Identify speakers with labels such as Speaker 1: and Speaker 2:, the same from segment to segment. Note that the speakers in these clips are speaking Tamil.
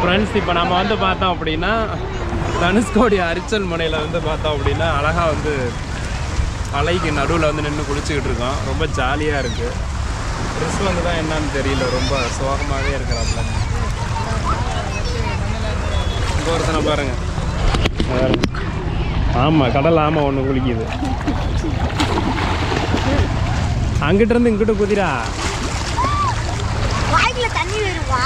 Speaker 1: ஃப்ரெண்ட்ஸ் இப்போ நம்ம வந்து பார்த்தோம் அப்படின்னா தனுஷ்கோடி அரிச்சல் முனையில் வந்து பார்த்தோம் அப்படின்னா அழகாக வந்து அலைக்கு நடுவில் வந்து நின்று குளிச்சுக்கிட்டு இருக்கோம். ரொம்ப ஜாலியாக இருக்குது ட்ரெஸ் வந்து தான் என்னன்னு தெரியல. ரொம்ப சோகமாகவே இருக்கிறாப்புல இங்கே ஒருத்தனை பாருங்கள் ஆமாம் கடல் ஆமாம் ஒன்று குளிக்குது. அங்கிட்டிருந்து இங்கிட்ட குதிரா.
Speaker 2: தண்ணி வருவா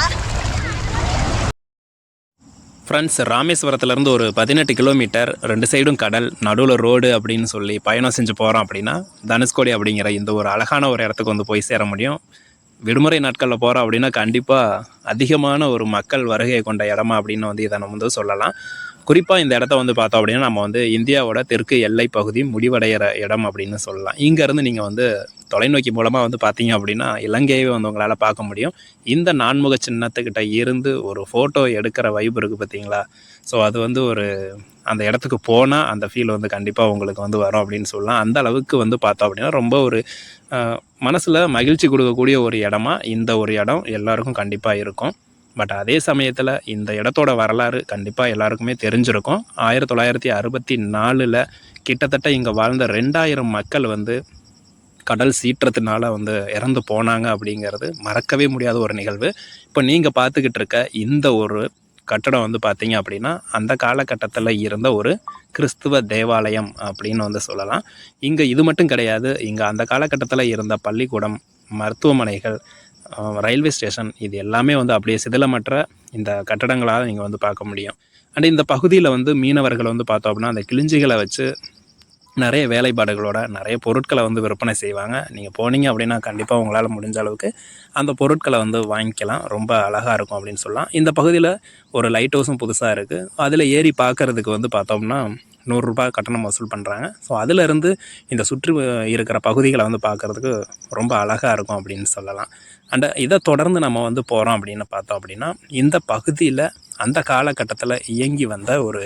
Speaker 1: ஃப்ரெண்ட்ஸ் ராமேஸ்வரத்துலேருந்து ஒரு பதினெட்டு கிலோமீட்டர் ரெண்டு சைடும் கடல் நடுவில் ரோடு அப்படின்னு சொல்லி பயணம் செஞ்சு போகிறோம் அப்படின்னா தனுஷ்கோடி அப்படிங்கிற இந்த ஒரு அழகான ஒரு இடத்துக்கு வந்து போய் சேர முடியும். விடுமுறை நாட்களில் போகிறோம் அப்படின்னா கண்டிப்பாக அதிகமான ஒரு மக்கள் வருகை கொண்ட இடமா அப்படின்னு வந்து இதை நம்ம வந்து சொல்லலாம். குறிப்பாக இந்த இடத்த வந்து பார்த்தோம் அப்படின்னா நம்ம வந்து இந்தியாவோட தெற்கு எல்லை பகுதி முடிவடைகிற இடம் அப்படின்னு சொல்லலாம். இங்கேருந்து நீங்கள் வந்து தொலைநோக்கி மூலமாக வந்து பார்த்தீங்க அப்படின்னா இலங்கையவே வந்து உங்களால் பார்க்க முடியும். இந்த நான்முக சின்னத்துக்கிட்ட இருந்து ஒரு ஃபோட்டோ எடுக்கிற வைப் இருக்குது பார்த்தீங்களா ஸோ அது வந்து ஒரு அந்த இடத்துக்கு போனால் அந்த ஃபீல் வந்து கண்டிப்பாக உங்களுக்கு வந்து வரும் அப்படின்னு சொல்லலாம். அந்த அளவுக்கு வந்து பார்த்தோம் அப்படின்னா ரொம்ப ஒரு மனசில் மகிழ்ச்சி கொடுக்கக்கூடிய ஒரு இடமா இந்த ஒரு இடம் எல்லாருக்கும் கண்டிப்பாக இருக்கும். பட் அதே சமயத்தில் இந்த இடத்தோட வரலாறு கண்டிப்பாக எல்லாருக்குமே தெரிஞ்சிருக்கும். ஆயிரத்தி தொள்ளாயிரத்தி அறுபத்தி நாலில் கிட்டத்தட்ட இங்கே வாழ்ந்த ரெண்டாயிரம் மக்கள் வந்து கடல் சீற்றத்தினால வந்து இறந்து போனாங்க அப்படிங்கிறது மறக்கவே முடியாத ஒரு நிகழ்வு. இப்போ நீங்கள் பார்த்துக்கிட்டு இருக்க இந்த ஒரு கட்டடம் வந்து பார்த்தீங்க அப்படின்னா அந்த காலகட்டத்தில் இருந்த ஒரு கிறிஸ்துவ தேவாலயம் அப்படின்னு வந்து சொல்லலாம். இங்கே இது மட்டும் கிடையாது. இங்கே அந்த காலகட்டத்தில் இருந்த பள்ளிக்கூடம் மருத்துவமனைகள் ரயில்வே ஸ்டேஷன் இது எல்லாமே வந்து அப்படியே சிதிலமற்ற இந்த கட்டடங்களால் நீங்கள் வந்து பார்க்க முடியும். அண்ட் இந்த பகுதியில் வந்து மீனவர்கள் வந்து பார்த்தோம் அப்படின்னா அந்த கிழிஞ்சிகளை வச்சு நிறைய வேலைப்பாடுகளோட நிறைய பொருட்களை வந்து விற்பனை செய்வாங்க. நீங்கள் போனீங்க அப்படின்னா கண்டிப்பாக உங்களால் முடிஞ்ச அளவுக்கு அந்த பொருட்களை வந்து வாங்கிக்கலாம். ரொம்ப அழகாக இருக்கும் அப்படின்னு சொல்லலாம். இந்த பகுதியில் ஒரு லைட் ஹவுஸும் புதுசாக இருக்குது அதில் ஏறி பார்க்கறதுக்கு வந்து பார்த்தோம்னா நூறுரூபா கட்டணம் வசூல் பண்ணுறாங்க ஸோ அதிலிருந்து இந்த சுற்றி இருக்கிற பகுதிகளை வந்து பார்க்குறதுக்கு ரொம்ப அழகாக இருக்கும் அப்படின்னு சொல்லலாம். அண்ட் இதை தொடர்ந்து நம்ம வந்து போகிறோம் அப்படின்னு பார்த்தோம் அப்படின்னா இந்த பகுதியில் அந்த காலகட்டத்தில் இயங்கி வந்த ஒரு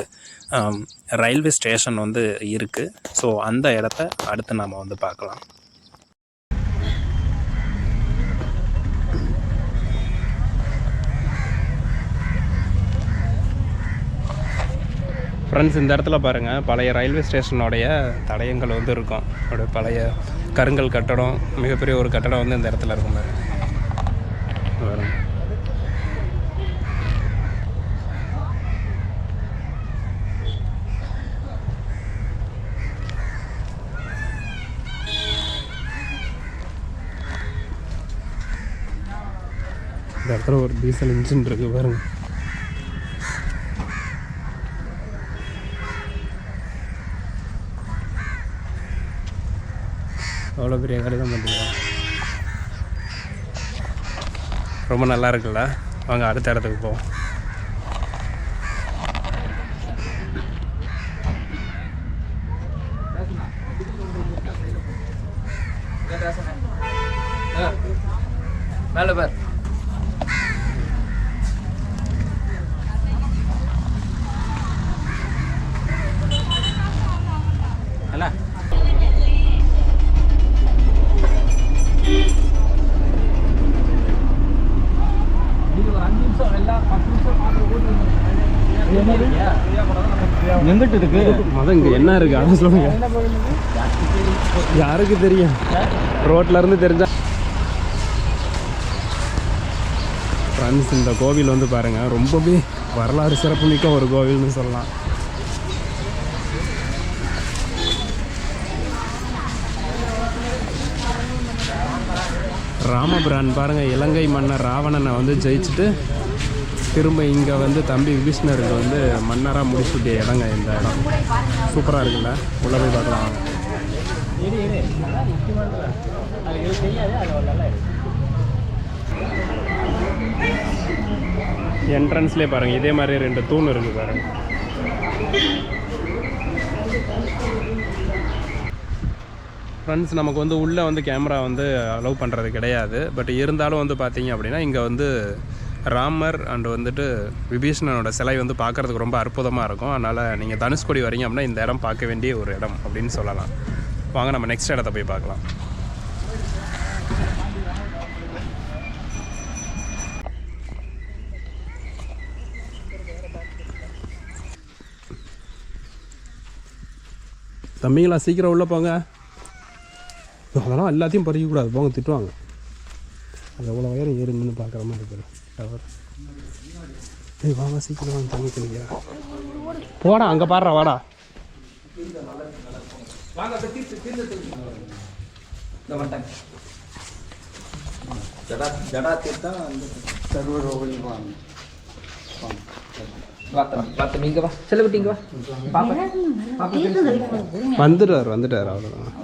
Speaker 1: ரயில்வே ஸ்டேஷன் வந்து இருக்குது ஸோ அந்த இடத்த அடுத்து நாம் வந்து பார்க்கலாம். ஃப்ரெண்ட்ஸ் இந்த இடத்துல பாருங்கள் பழைய ரயில்வே ஸ்டேஷனோடைய தடயங்கள் வந்து இருக்கும். அப்படியே பழைய கருங்கல் கட்டடம் மிகப்பெரிய ஒரு கட்டடம் வந்து இந்த இடத்துல இருக்கும் பாருங்கள் இந்த இடத்துல ஒரு டீசல் இன்ஜின் இருக்கு பாருங்க. அவ்வளோ பெரிய கடிதம் பண்ணுறீங்க ரொம்ப நல்லா இருக்குல்ல? வாங்க அடுத்த இடத்துக்கு போவோம்.
Speaker 3: மேலே பார். எங்கிட்ட இருக்கு.
Speaker 1: மதம் இங்கே என்ன இருக்கு? அதை சொல்லுங்க. யாருக்கு தெரியும்? ரோட்ல இருந்து தெரிஞ்சா ஃப்ரெண்ட்ஸ் இந்த கோவில் வந்து பாருங்க ரொம்பவே வரலாறு சிறப்புமிக்க ஒரு கோவில்னு சொல்லலாம். ராமபிரான் பாருங்க இலங்கை மன்னர் ராவணனை வந்து ஜெயிச்சுட்டு திரும்ப இங்கே வந்து தம்பி விபீஷ்ணருக்கு வந்து மன்னராக முடிச்சுட்டிய இடங்க இந்த இடம். சூப்பராக இருக்குல்ல? உள்ள போய் பார்க்கலாம். என்ட்ரன்ஸ்லேயே பாருங்கள் இதே மாதிரி ரெண்டு தூண் இருக்குது பாருங்க. ஃப்ரெண்ட்ஸ் நமக்கு வந்து உள்ளே வந்து கேமரா வந்து அலோவ் பண்ணுறது கிடையாது. பட் இருந்தாலும் வந்து பார்த்தீங்க அப்படின்னா இங்கே வந்து ராமர் அண்டு வந்துட்டு விபீஷணனோட சிலை வந்து பார்க்குறதுக்கு ரொம்ப அற்புதமாக இருக்கும். அதனால் நீங்கள் தனுஷ்கோடி வரீங்க அப்படின்னா இந்த இடம் பார்க்க வேண்டிய ஒரு இடம் அப்படின்னு சொல்லலாம். வாங்க நம்ம நெக்ஸ்ட் இடத்த போய் பார்க்கலாம்.
Speaker 2: தம்பிங்களா சீக்கிரம் உள்ளே போங்க. அதெல்லாம் எல்லாத்தையும் பறிக்கக்கூடாது. போங்க திட்டுவாங்க. அது எவ்வளோ வயரம் ஏறுங்கன்னு பார்க்குற மாதிரி இருக்குது. டவர் ஏய் வாங்க சீக்கிரம் வாங்க தண்ணி தெளிக்க போடா அங்கே பாடுறா வாடா.
Speaker 3: இங்க பாப்பா
Speaker 2: வந்துட்டார் வந்துட்டார் அவ்வளோதான்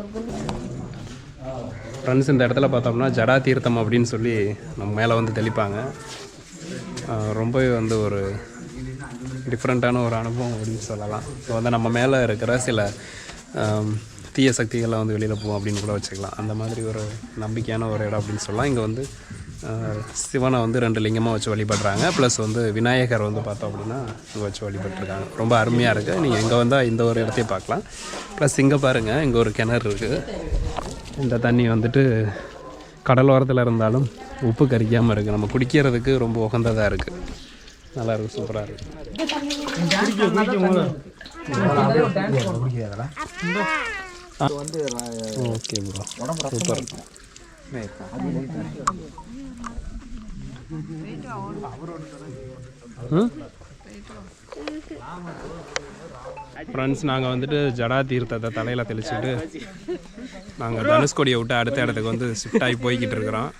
Speaker 2: ஃப்ரெண்ட்ஸ் இந்த இடத்துல பார்த்தோம்னா ஜடா தீர்த்தம் அப்படின்னு சொல்லி நம்ம மேலே வந்து தெளிப்பாங்க. ரொம்பவே வந்து ஒரு டிஃப்ரெண்ட்டான ஒரு அனுபவம் அப்படின்னு சொல்லலாம். ஸோ வந்து நம்ம மேலே இருக்கிற சில தீய சக்திகள்லாம் வந்து வெளியில் போவோம் அப்படின்னு கூட வச்சுக்கலாம். அந்த மாதிரி ஒரு நம்பிக்கையான ஒரு இடம் அப்படின்னு சொல்லலாம். இங்கே வந்து சிவனை வந்து ரெண்டு லிங்கமாக வச்சு வழிபடுறாங்க. ப்ளஸ் வந்து விநாயகர் வந்து பார்த்தோம் அப்படின்னா இங்கே வச்சு வழிபட்டுருக்காங்க. ரொம்ப அருமையாக இருக்குது நீங்கள் இங்கே வந்தால் இந்த ஒரு இடத்தையும் பார்க்கலாம். ப்ளஸ் இங்கே பாருங்கள் இங்கே ஒரு கிணறு இருக்குது இந்த தண்ணி வந்துட்டு கடலோரத்தில் இருந்தாலும் உப்பு கரிக்காமல் இருக்குது நம்ம குடிக்கிறதுக்கு ரொம்ப உகந்ததாக இருக்குது நல்லா இருக்குது சூப்பராக இருக்குது ஓகே ப்ரோ சூப்பர். ஃப்ரெண்ட்ஸ் நாங்கள் வந்துட்டு ஜடா தீர்த்தத்தை தலையில் தெளிச்சுட்டு நாங்கள் தனுஷ்கோடியை விட்டு அடுத்த இடத்துக்கு வந்து ஷிஃப்ட் ஆகி போய்கிட்டு இருக்கிறோம்.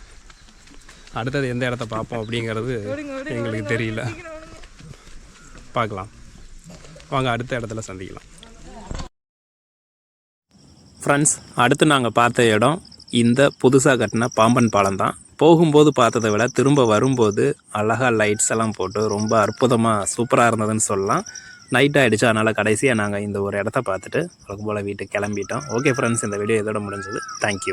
Speaker 2: அடுத்தது எந்த இடத்த பார்ப்போம் அப்படிங்கிறது எங்களுக்கு தெரியல. பார்க்கலாம். வாங்க அடுத்த இடத்துல சந்திக்கலாம்.
Speaker 1: ஃப்ரெண்ட்ஸ் அடுத்து நாங்கள் பார்த்த இடம் இந்த புதுசாக கட்டின பாம்பன் பாலம் தான். போகும்போது பார்த்ததை விட திரும்ப வரும்போது அழகாக லைட்ஸ் எல்லாம் போட்டு ரொம்ப அற்புதமாக சூப்பராக இருந்ததுன்னு சொல்லலாம். நைட் ஆகிடுச்சு அதனால் கடைசியாக நாங்கள் இந்த ஒரு இடத்த பார்த்துட்டு வழக்கம் போல் வீட்டுக்கு கிளம்பிட்டோம். ஓகே ஃப்ரெண்ட்ஸ் இந்த வீடியோ இதோட முடிஞ்சது. தேங்க்யூ